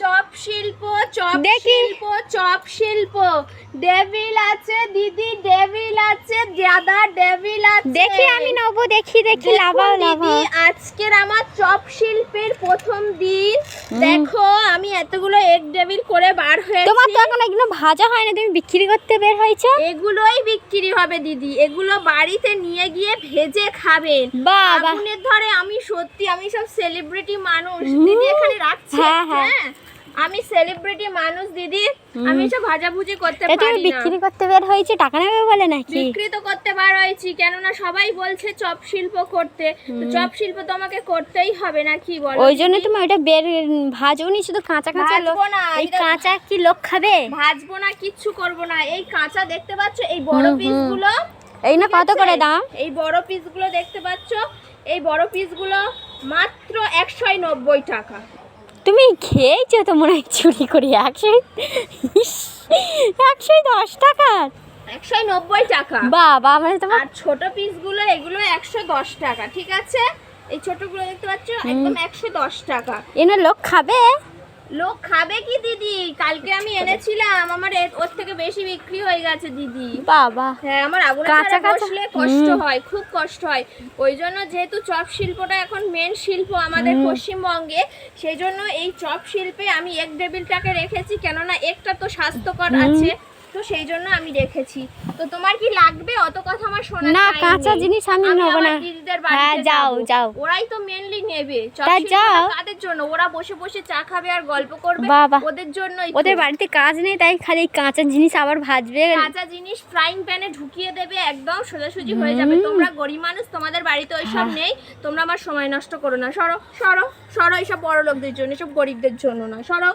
Chop শিল্প chop শিল্প chop শিল্প। ডেভিল আছে দিদি ডেভিল আছে দাদা ডেভিল আছে। দেখি আমি নেব দেখি দেখি লাভাও দিদি, আজকের আমার চপ শিল্পের প্রথম দিন। দেখো আমি এতগুলো এগ ডেভিল করে বার তোমার হয়েছি তো এখন এগুলো ভাজা হয় না তুমি বিক্রি করতে বের হয়েছো? এগুলোই বিক্রি হবে দিদি এগুলো বাড়িতে নিয়ে গিয়ে ভেজে খাবেন। বাবা আগুনের ধরে আমি সত্যি আমি সব সেলিব্রিটি মানুষ। দিদি এখানে রাখছি হ্যাঁ, হ্যাঁ। হ্যাঁ। আমি সেলিব্রিটি মানুষ দিদি। আমি সব ভাজাভুজি করতে পারি না। বিক্রি করতে বের হয়েছে টাকা নেবে বলে নাকি? বিক্রি তো করতে বার হয়েছি কেননা সবাই বলছে চপ শিল্প করতে। চপ শিল্প তো আমাকে করতেই হবে না কি বলো ওই জন্য তুমি ওইটা বের ভাজোনি শুধু কাঁচা কাঁচা লোক এই কাঁচা কি লোক খাবে? ভাজবো না কিচ্ছু করব না। এই কাঁচা দেখতে পাচ্ছ এই বড়। পিসগুলো। এই না কত করে দাম? এই বড় পিসগুলো দেখতে পাচ্ছ এই বড় পিসগুলো মাত্র একশো নব্বই টাকা। তুমি খেয়েছো তো মনে হয় চুরি করি? একশো একশো দশ টাকার একশো নব্বই টাকা। বাবা মানে তোমার ছোট পিসগুলো এগুলো একশো দশ টাকা ঠিক আছে? এই ছোটগুলো দেখতে পাচ্ছ? একদম একশো দশ টাকা। এনে লোক খাবে? লোক খাবে কি দিদি? কালকে আমি এনেছিলাম আমার ওর থেকে বেশি বিক্রি হয়ে গেছে দিদি। বাবা। হ্যাঁ আমার আগুনে কাঁচা। বসলে কষ্ট হয় খুব কষ্ট হয়। ওই জন্য যেহেতু চপ শিল্পটা এখন মেন শিল্প আমাদের পশ্চিমবঙ্গে সেই জন্য এই চপ শিল্পে আমি এক টেবিলটাকে রেখেছি কেননা একটা তো স্বাস্থ্যকর আছে। তো সেই জন্য আমি রেখেছি। তো তোমার কি লাগবে? অত কথা আমার শোনা না, কাঁচা জিনিস আমি নেব না। দিদিদের হ্যাঁ, বাড়িতে যাও, যাও। ওরাই তো মেনলি নেবে। যাও। কাদের জন্য? ওরা বসে বসে চা খাবে আর গল্প করবে। বাবা। ওদের জন্যই ওদের বাড়িতে কাজ নেই তাই খালি কাঁচা জিনিস আবার ভাজবে। কাঁচা জিনিস ফ্রাইং প্যানে ঢুকিয়ে দেবে একদম সোজাসুজি হয়ে যাবে। তোমরা গরিব মানুষ তোমাদের বাড়িতে ওইসব হ্যাঁ। নেই। তোমরা আমার সময় নষ্ট করো না। সরো সরো সরো এইসব বড় লোকদের জন্য এসব গরিবদের জন্য না সরো।